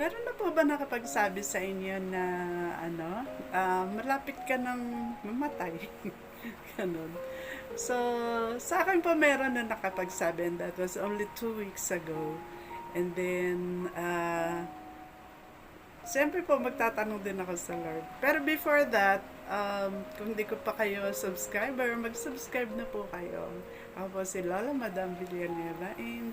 Meron na po ba nakapagsabi sa inyo na ano, ah, malapit ka nang mamatay? Ganun. So, sa akin po meron na nakapagsabi and that was only two weeks ago. And then, uh, siyempre po magtatanong din ako sa Lord. Pero before that, um, kung di ko pa kayo subscriber, mag-subscribe na po kayo. Ako po si Lola Madam Villanueva and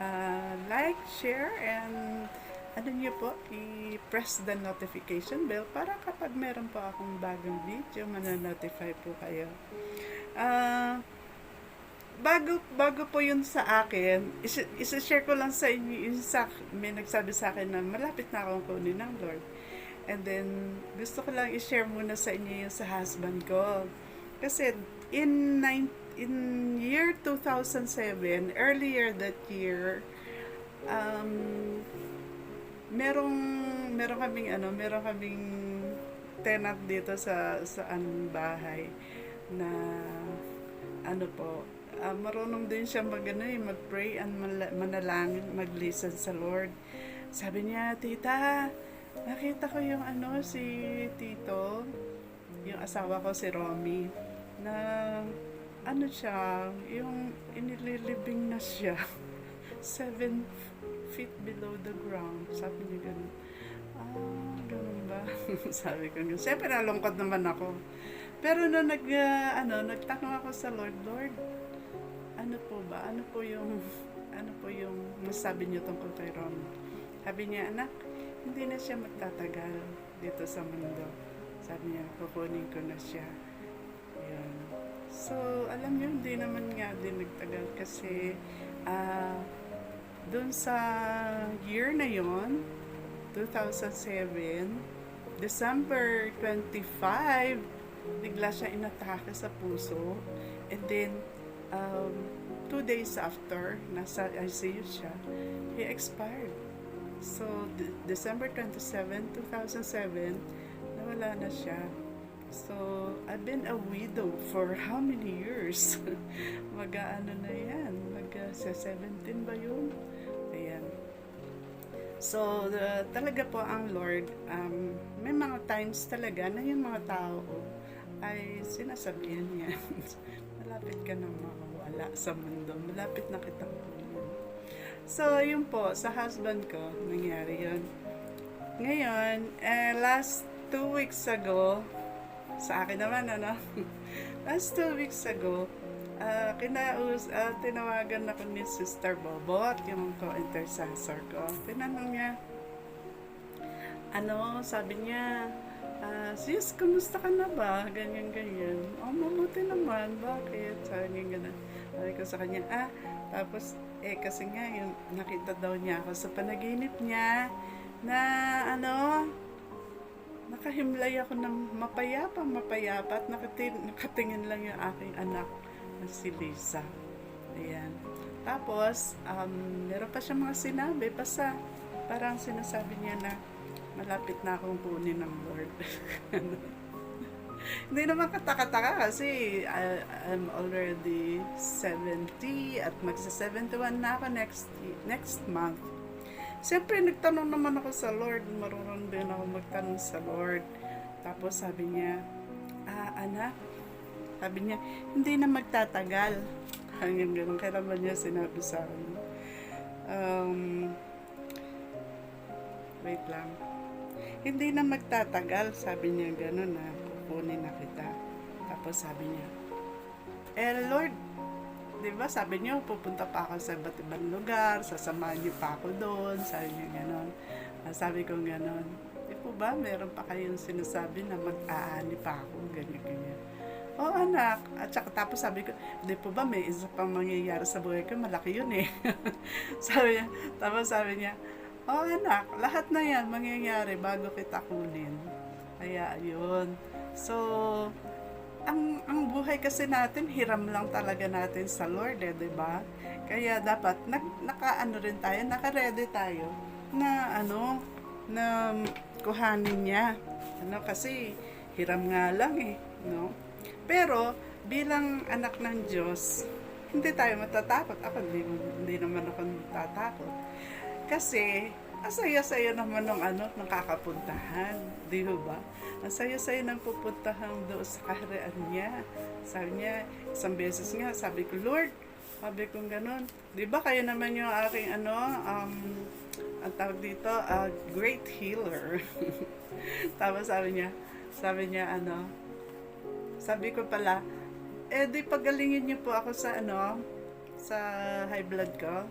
uh, like, share, and ano niyo po, i-press the notification bell para kapag meron po akong bagong video, mananotify po kayo. Ah, bago bago po yun sa akin, isi-share ko lang sa inyo yung sa may nagsabi sa akin na malapit na akong kunin ng Lord. And then gusto ko lang i-share muna sa inyo yung sa husband ko. Kasi in in year 2007, earlier that year, um, merong meron kaming ano, meron kaming tenant dito sa sa anong bahay na ano po, ah, marunong din siya mag, ano, eh, mag-pray and manalangin, mag-listen sa Lord. Sabi niya, Tita, nakita ko yung ano, si Tito, yung asawa ko si Romy, na ano siya, yung inililibing na siya. Seven feet below the ground. Sabi niya ganun. Ah, ganun ba? Sabi ko ganun. Siyempre, nalungkot naman ako. Pero nung nag, ah, ano, nagtanong ako sa Lord, Lord, ano po ba? Ano po yung, ano po yung masabi niyo tungkol kay Ron? Sabi niya, anak, hindi na siya magtatagal dito sa mundo. Sabi niya, kukunin ko na siya. Yun. So, alam niyo, hindi naman nga din nagtagal kasi, ah, doon sa year na yon 2007, December 25, bigla siya inatake sa puso. And then, um, two days after, nasa ICU siya, he expired. So, De- December 27, 2007, nawala na siya. So, I've been a widow for how many years? Mag-ano na yan? Mag-17 ba yun? So, the, talaga po ang Lord, um, may mga times talaga na yung mga tao ay sinasabihan niya, malapit ka nang makawala sa mundo, malapit na kunin. So, yun po, sa husband ko, nangyari yun. Ngayon, eh, last two weeks ago, sa akin naman, ano, last two weeks ago, ah kinaus, ah, tinawagan ako ni Sister Bobot, yung co-intercessor ko. Tinanong niya, ano, sabi niya, ah, sis, kumusta ka na ba? Ganyan, ganyan. Oh, mabuti naman. Bakit? Sabi niya ganun. Sabi ko sa kanya, ah, tapos, eh, kasi nga, yung nakita daw niya ako sa panaginip niya, na, ano, nakahimlay ako ng mapayapa, mapayapa, at nakatin, nakatingin lang yung aking anak na si Lisa. Ayan. Tapos, um, meron pa siya mga sinabi, basta parang sinasabi niya na malapit na akong kunin ng Lord. Hindi naman kataka-taka kasi I- I'm already 70 at magsa-71 na ako next next month. Siyempre, nagtanong naman ako sa Lord. Marunong din ako magtanong sa Lord. Tapos sabi niya, ah, anak, sabi niya, hindi na magtatagal. Hanggang ganun. Kaya naman niya sinabi sa akin. Um, wait lang. Hindi na magtatagal, sabi niya gano'n na kukunin na kita. Tapos sabi niya, eh Lord, di ba sabi niyo pupunta pa ako sa iba't ibang lugar, sasamahan niyo pa ako doon, sabi niya gano'n. Ah, sabi ko gano'n, di po ba meron pa kayong sinasabi na mag-aani pa ako, ganyan, Oo anak, at saka tapos sabi ko, di po ba may isa pang mangyayari sa buhay ko, malaki yun eh. sabi niya, tapos sabi niya, Oo anak, lahat na yan mangyayari bago kita kunin. Kaya yun. So, ang ang buhay kasi natin hiram lang talaga natin sa Lord, eh, 'di ba? Kaya dapat nag, nakaano rin tayo, naka-ready tayo na ano na kuhanin niya. Ano kasi hiram nga lang eh, no? Pero bilang anak ng Diyos, hindi tayo matatakot. Ako hindi, hindi naman ako matatakot. Kasi ang saya-saya naman ng ano, ng kakapuntahan. Di ba? Ang saya-saya ng pupuntahan doon sa kaharian niya. Sabi niya, isang beses nga, sabi ko, Lord, sabi ko ganun. Di ba kayo naman yung aking ano, um, ang tawag dito, a great healer. Tapos sabi niya, sabi niya ano, sabi ko pala, eh di pagalingin niyo po ako sa ano, sa high blood ko.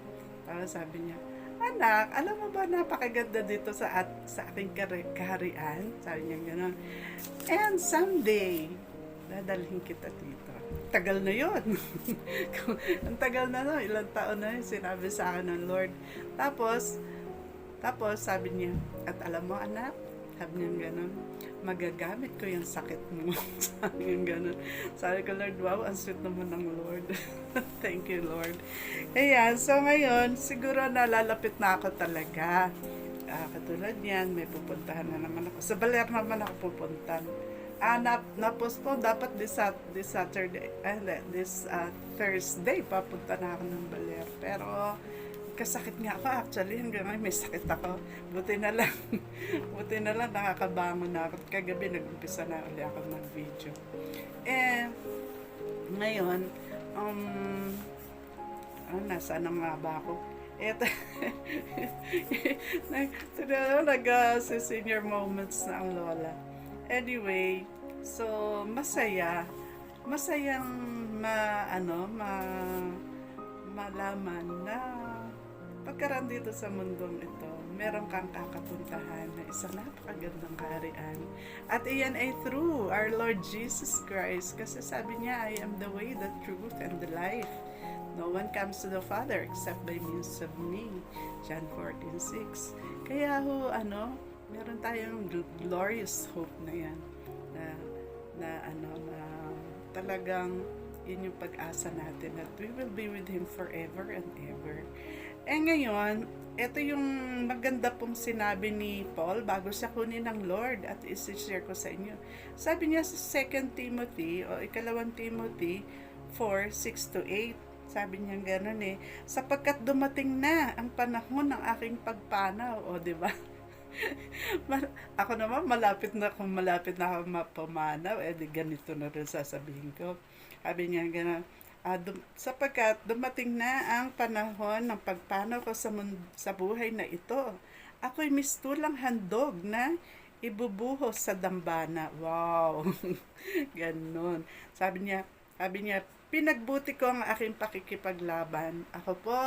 Tapos sabi niya, anak, alam mo ba napakaganda dito sa at sa ating kaharian? Sabi niya gano'n. And someday, dadalhin kita dito. Tagal na yon. Ang tagal na no, ilang taon na yun, sinabi sa akin ng Lord. Tapos, tapos sabi niya, at alam mo anak, sabi niya gano'n, magagamit ko yung sakit mo. sabi niya gano'n. Sabi ko, Lord, wow, ang sweet naman ng Lord. Thank you, Lord. Ayan, so ngayon, siguro nalalapit na ako talaga. Ah, katulad niyan, may pupuntahan na naman ako. Sa Baler naman ako pupunta. Ah, na, na-postpone dapat this, Sat- this Saturday, hindi, this ah, Thursday, papunta na ako ng Baler. Pero, kasakit nga ako actually, hanggang ngayon may sakit ako. Buti na lang, buti na lang nakakabangon na ako. Kagabi, nag-umpisa na ulit ako mag-video. Eh, ngayon, um, ah, nasaan na nga ba ako? Eto, nag, nag uh, senior moments na ang lola. Anyway, so masaya. Masayang ma, ano, ma, malaman na pagkaroon dito sa mundong ito, meron kang kakapuntahan na isang napakagandang kaharian. At iyan ay through our Lord Jesus Christ. Kasi sabi niya, I am the way, the truth, and the life. No one comes to the Father except by means of me. John 14:6. Kaya ho, ano, meron tayong gl- glorious hope na yan. Na, na ano, na talagang yun yung pag-asa natin that we will be with Him forever and ever. Eh ngayon, ito yung maganda pong sinabi ni Paul bago siya kunin ng Lord at isi-share ko sa inyo. Sabi niya sa 2 Timothy o ikalawang Timothy 4, 6 to 8, sabi niya gano'n eh, sapagkat dumating na ang panahon ng aking pagpanaw, o di ba? Ako naman, malapit na kung malapit na ako mapamanaw, eh di ganito na rin sasabihin ko. Sabi niya gano'n, ah, dum- sapagkat dumating na ang panahon ng pagpanaw ko sa, mun- sa buhay na ito. Ako'y mistulang handog na ibubuhos sa dambana. Wow! Ganon. Sabi niya, sabi niya, pinagbuti ko ang aking pakikipaglaban. Ako po,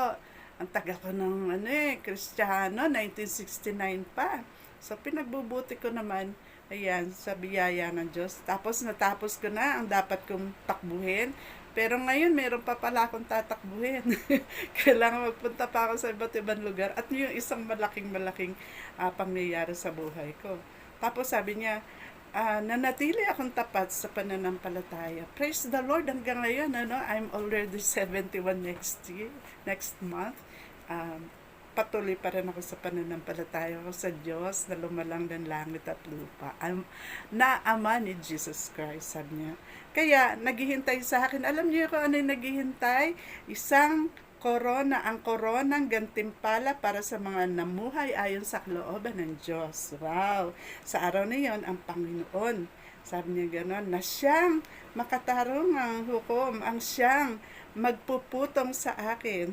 ang taga ko ng ano eh, Kristiyano, 1969 pa. So, pinagbubuti ko naman, ayan, sa biyaya ng Diyos. Tapos, natapos ko na ang dapat kong takbuhin. Pero ngayon, meron pa pala akong tatakbuhin. Kailangan magpunta pa ako sa iba't ibang lugar. At yung isang malaking-malaking ah, pangyayari sa buhay ko. Tapos sabi niya, ah, nanatili akong tapat sa pananampalataya. Praise the Lord hanggang ngayon, ano, I'm already 71 next year, next month. Um, patuloy pa rin ako sa pananampalataya ko sa Diyos na lumalang ng langit at lupa. Am, na ama ni Jesus Christ, sabi niya. Kaya, naghihintay sa akin. Alam niyo kung ano yung naghihintay? Isang korona, ang koronang gantimpala para sa mga namuhay ayon sa kalooban ng Diyos. Wow! Sa araw na yon ang Panginoon, sabi niya gano'n, na siyang makatarong ang hukom, ang siyang magpuputong sa akin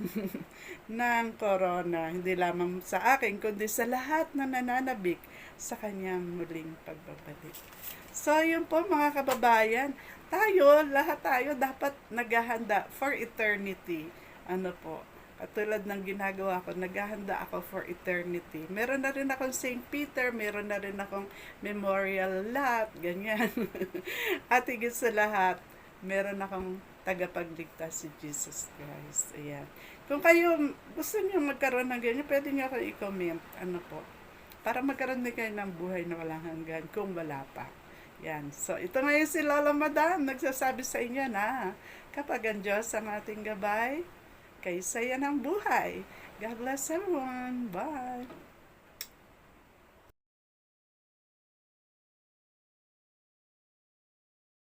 ng corona. Hindi lamang sa akin, kundi sa lahat na nananabik sa kanyang muling pagbabalik. So, yun po mga kababayan, tayo, lahat tayo dapat naghahanda for eternity. Ano po, katulad ng ginagawa ko, naghahanda ako for eternity. Meron na rin akong St. Peter, meron na rin akong memorial lot, ganyan. At higit sa lahat, meron akong tagapagligtas si Jesus Christ. Ayan. Kung kayo gusto niyo magkaroon ng ganyan, pwede niyo ako i-comment. Ano po? Para magkaroon din kayo ng buhay na walang hanggan kung wala pa. Yan. So, ito ngayon si Lola Madam, nagsasabi sa inyo na kapag ang Diyos ang ating gabay, kaysa yan ang buhay. God bless everyone. Bye.